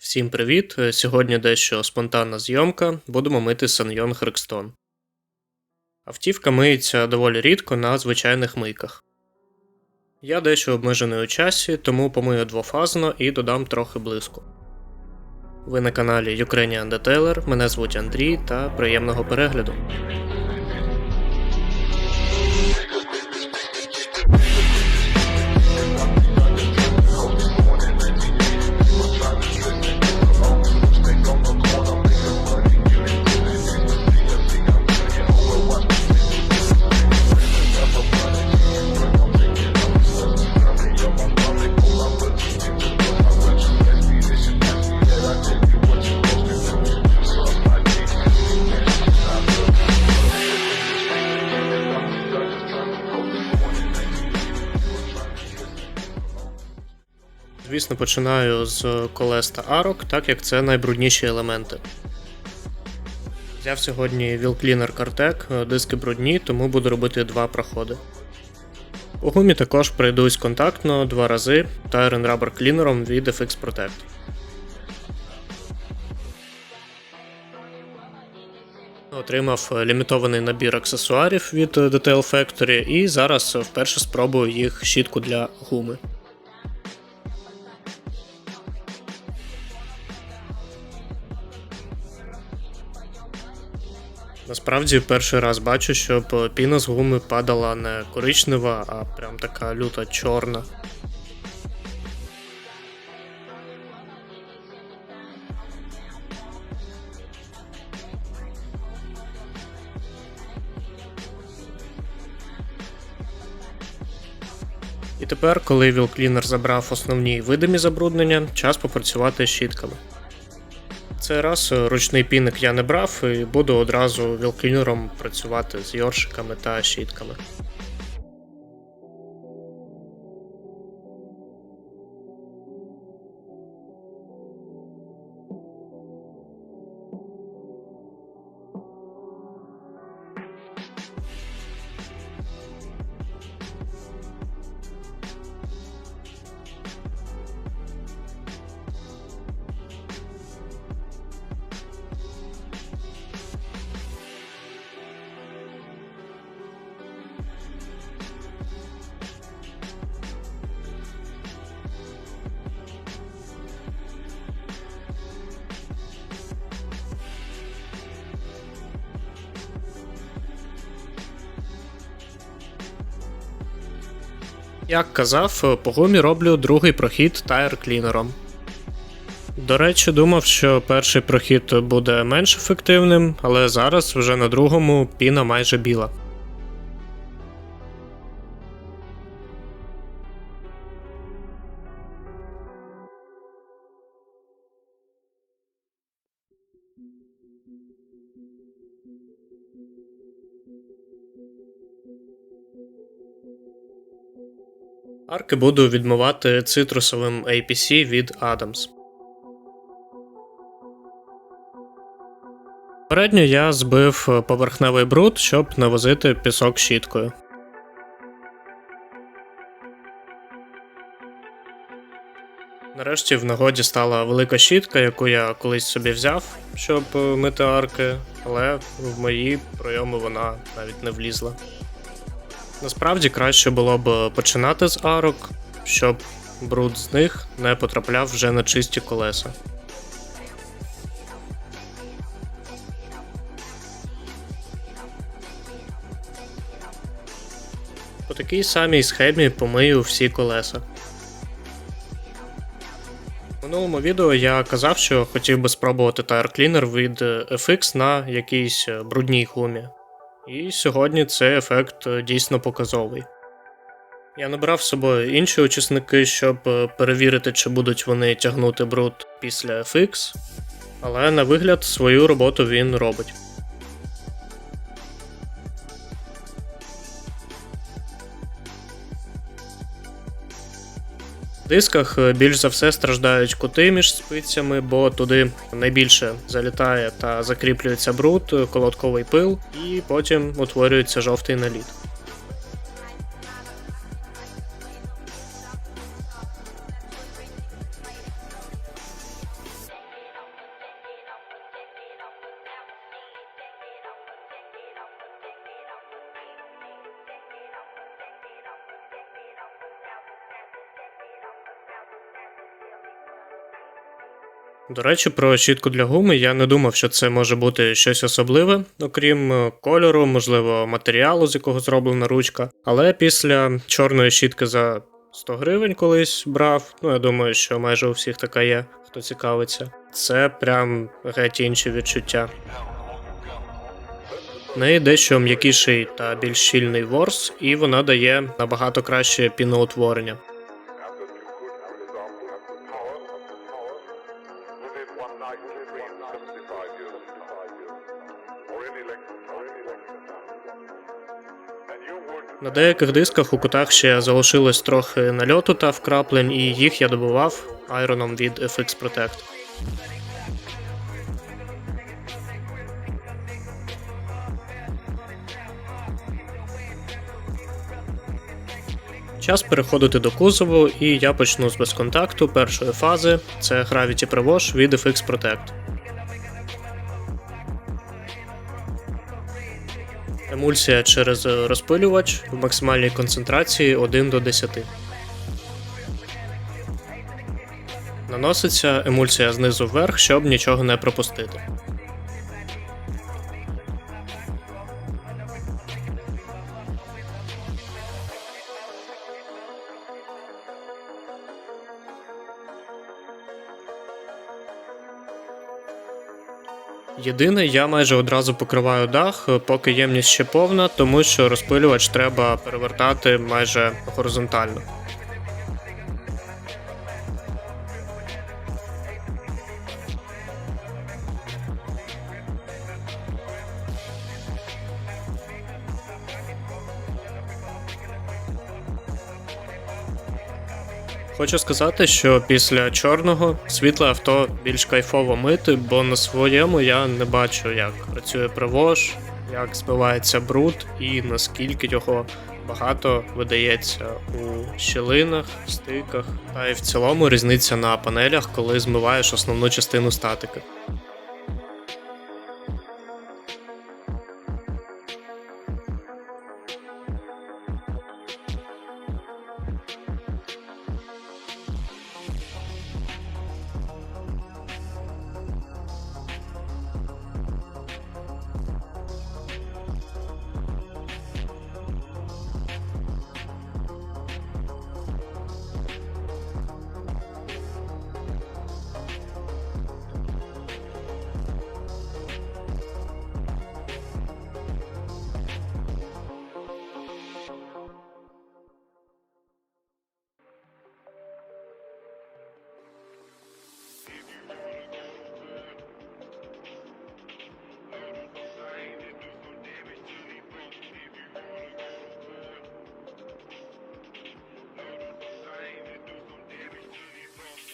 Всім привіт! Сьогодні дещо спонтанна зйомка. Будемо мити Саньйон Хрекстон. Автівка миється доволі рідко на звичайних мийках. Я дещо обмежений у часі, тому помию двофазно і додам трохи блиску. Ви на каналі Ukrainian Detailer, мене звуть Андрій та приємного перегляду. Звісно, починаю з колес та арок, так як це найбрудніші елементи. Взяв сьогодні Cleaner Cartec, диски брудні, тому буду робити два проходи. У гумі також пройдусь контактно два рази Tire Rubber клінером від FX Protect. Отримав лімітований набір аксесуарів від Detail Factory і зараз вперше спробую їх щітку для гуми. Насправді перший раз бачу, щоб піна з гуми падала не коричнева, а прям така люта чорна. І тепер, коли вілклінер забрав основні видимі забруднення, час попрацювати з щітками. Цей раз е, ручний піник я не брав і буду одразу вілклінером працювати з йоршиками та щітками. Як казав, по гумі роблю другий прохід тайр клінером. До речі, думав, що перший прохід буде менш ефективним, але зараз вже на другому піна майже біла. Арки буду відмивати цитрусовим APC від Adams. Попередньо я збив поверхневий бруд, щоб навозити пісок щіткою. Нарешті в нагоді стала велика щітка, яку я колись собі взяв, щоб мити арки, але в мої пройоми вона навіть не влізла. Насправді краще було б починати з арок, щоб бруд з них не потрапляв вже на чисті колеса. По такій самій схемі помию всі колеса. В минулому відео я казав, що хотів би спробувати Tire Cleaner від FX на якійсь брудній гумі. І сьогодні цей ефект е, дійсно показовий. Я набрав з собою інші учасники, щоб е, перевірити, чи будуть вони тягнути бруд після FX, але на вигляд свою роботу він робить. Дисках е, більш за все страждають кути між спицями, бо туди найбільше залітає та закріплюється бруд, колодковий пил, і потім утворюється жовтий наліт. До речі, про щітку для гуми я не думав, що це може бути щось особливе, окрім е, кольору, можливо, матеріалу, з якого зроблена ручка. Але після чорної щітки за 100 гривень колись брав. Ну, я думаю, що майже у всіх така є, хто цікавиться. Це прям геть інші відчуття. В неї дещо м'якіший та більш щільний ворс, і вона дає набагато краще піноутворення. Деяких дисках у кутах ще залишилось трохи нальоту та вкраплень, і їх я добував айроном від FX Protect. Час переходити до кузову, і я почну з безконтакту першої фази це Gravity Prewash від FX Protect. Емульсія через розпилювач в максимальній концентрації 1 до 10. Наноситься емульсія знизу вверх, щоб нічого не пропустити. Єдине, я майже одразу покриваю дах, поки ємність ще повна, тому що розпилювач треба перевертати майже горизонтально. Хочу сказати, що після чорного світле авто більш кайфово мити, бо на своєму я не бачу, як працює привож, як збивається бруд і наскільки його багато видається у щілинах, стиках, та й в цілому різниця на панелях, коли змиваєш основну частину статики.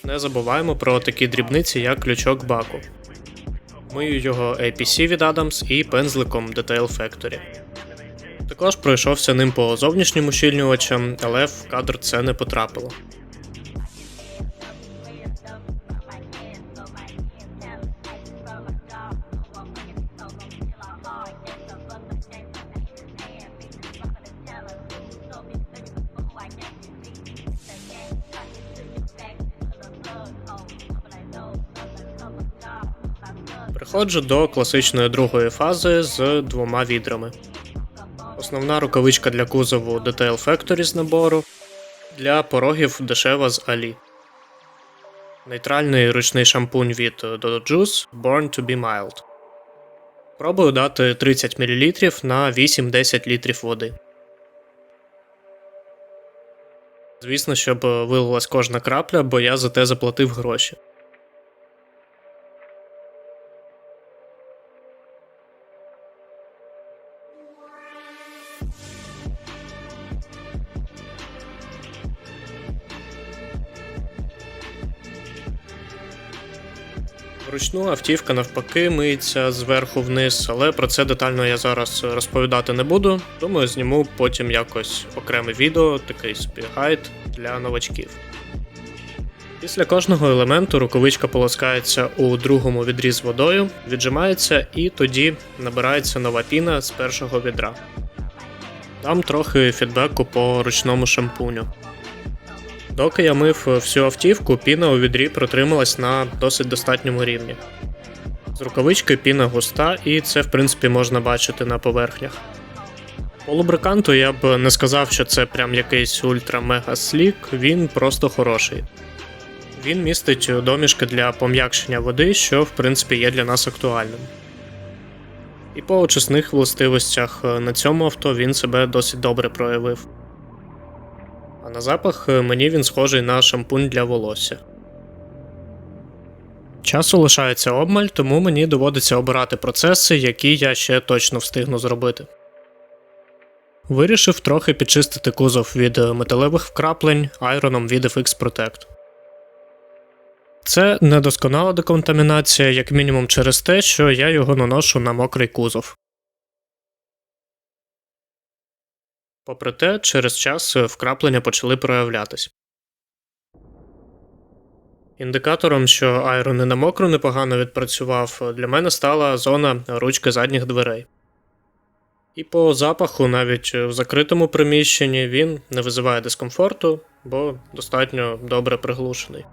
Не забуваємо про такі дрібниці, як ключок баку. Мию його APC від Adams і пензликом Detail Factory. Також пройшовся ним по зовнішнім ущільнювачам, але в кадр це не потрапило. Приходжу до класичної другої фази з двома відрами. Основна рукавичка для кузову Detail Factory з набору, для порогів дешева з Ali. Нейтральний ручний шампунь від Dodo Juice Born to be Mild. Пробую дати 30 мл на 8-10 літрів води. Звісно, щоб вилилась кожна крапля, бо я за те заплатив гроші. Вручну автівка навпаки миється зверху вниз, але про це детально я зараз розповідати не буду. Думаю, зніму потім якось окреме відео, такий собі гайд для новачків. Після кожного елементу рукавичка полоскається у другому відрі з водою, віджимається і тоді набирається нова піна з першого відра. Дам трохи фідбеку по ручному шампуню. Доки я мив всю автівку, піна у відрі протрималась на досить достатньому рівні. З рукавички піна густа, і це в принципі можна бачити на поверхнях. По лубриканту я б не сказав, що це прям якийсь ультра-мега слік, він просто хороший. Він містить домішки для пом'якшення води, що в принципі є для нас актуальним. І по очисних властивостях е, на цьому авто він себе досить добре проявив. А на запах е, мені він схожий на шампунь для волосся. Часу лишається обмаль, тому мені доводиться обирати процеси, які я ще точно встигну зробити. Вирішив трохи підчистити кузов від металевих вкраплень айроном від FX Protect. Це недосконала деконтамінація, як мінімум через те, що я його наношу на мокрий кузов. Попри те, через час вкраплення почали проявлятись. Індикатором, що айрон і на мокру непогано відпрацював, для мене стала зона ручки задніх дверей. І по запаху, навіть в закритому приміщенні, він не визиває дискомфорту, бо достатньо добре приглушений.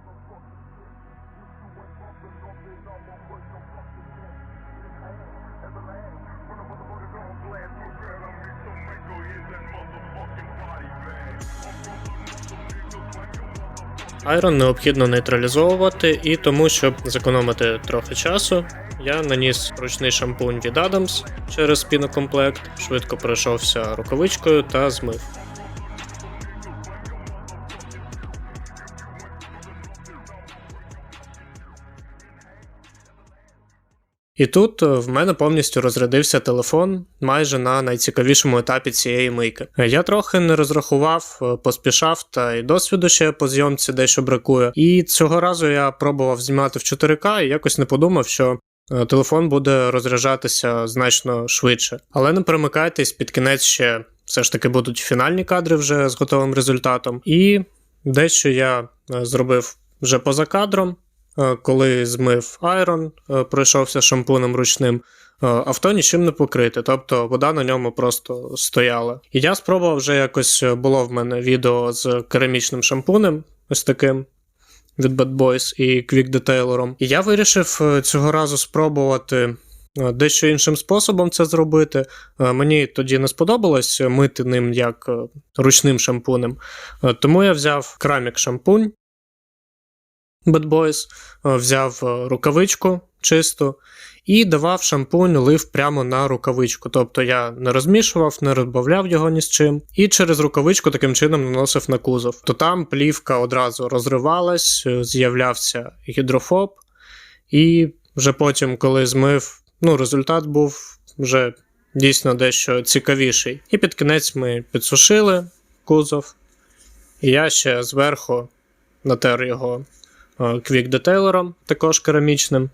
Айрон необхідно нейтралізовувати, і тому, щоб зекономити трохи часу, я наніс ручний шампунь від Adams через пінокомплект, швидко пройшовся рукавичкою та змив. І тут е, в мене повністю розрядився телефон майже на найцікавішому етапі цієї мийки. Е, Я трохи не розрахував, е, поспішав, та й досвіду ще по зйомці дещо бракує. І цього разу я пробував знімати в 4К і якось не подумав, що. Телефон буде розряджатися значно швидше. Але не перемикайтесь, під кінець ще все ж таки будуть фінальні кадри вже з готовим результатом. І дещо я зробив вже поза кадром. Е, коли змив айрон, е, пройшовся шампунем ручним, е, авто нічим не покрите, тобто вода на ньому просто стояла. І я спробував вже якось було в мене відео з керамічним шампунем, ось таким. Від Bad Boys і Quick Detailer. І я вирішив цього разу спробувати дещо іншим способом це зробити. Мені тоді не сподобалось мити ним як ручним шампунем. Тому я взяв крамік шампунь, Bad Boys, е, взяв е, рукавичку чисту і давав шампунь, лив прямо на рукавичку. Тобто я не розмішував, не розбавляв його ні з чим, і через рукавичку таким чином наносив на кузов. То там плівка одразу розривалась, е, з'являвся гідрофоб, і вже потім, коли змив, ну, результат був вже дійсно дещо цікавіший. І під кінець ми підсушили кузов, і я ще зверху натер його Quick детейлером, також керамічним,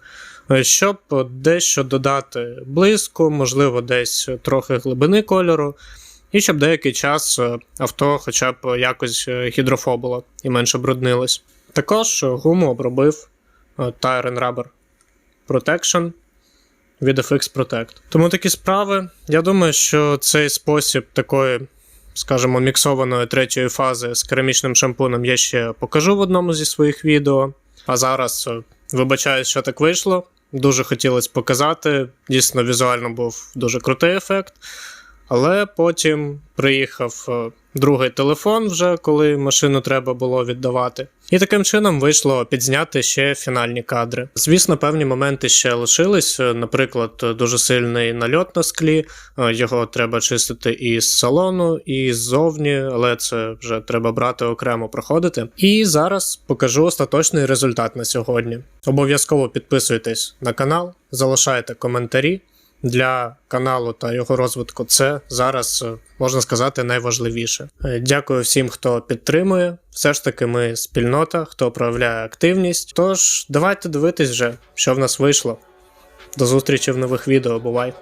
е, щоб дещо додати блиску, можливо, десь трохи глибини кольору, і щоб деякий час е, авто хоча б якось е, гідрофобило і менше бруднилось. Також гуму обробив Tire Rubber Protection від FX Protect. Тому такі справи. Я думаю, що цей спосіб такої. Скажімо, міксованої третьої фази з керамічним шампунем я ще покажу в одному зі своїх відео. А зараз е, вибачаю, що так вийшло. Дуже хотілося показати. Дійсно, візуально був дуже крутий ефект. Але потім приїхав е, другий телефон, вже коли машину треба було віддавати. І таким чином вийшло підзняти ще фінальні кадри. Звісно, певні моменти ще лишились. Наприклад, дуже сильний нальот на склі, е, його треба чистити і з салону, і ззовні, але це вже треба брати окремо проходити. І зараз покажу остаточний результат на сьогодні. Обов'язково підписуйтесь на канал, залишайте коментарі для каналу та його розвитку це зараз е, можна сказати найважливіше. Е, дякую всім, хто підтримує. Все ж таки, ми спільнота, хто проявляє активність. Тож давайте дивитись вже, що в нас вийшло. До зустрічі в нових відео. Бувай!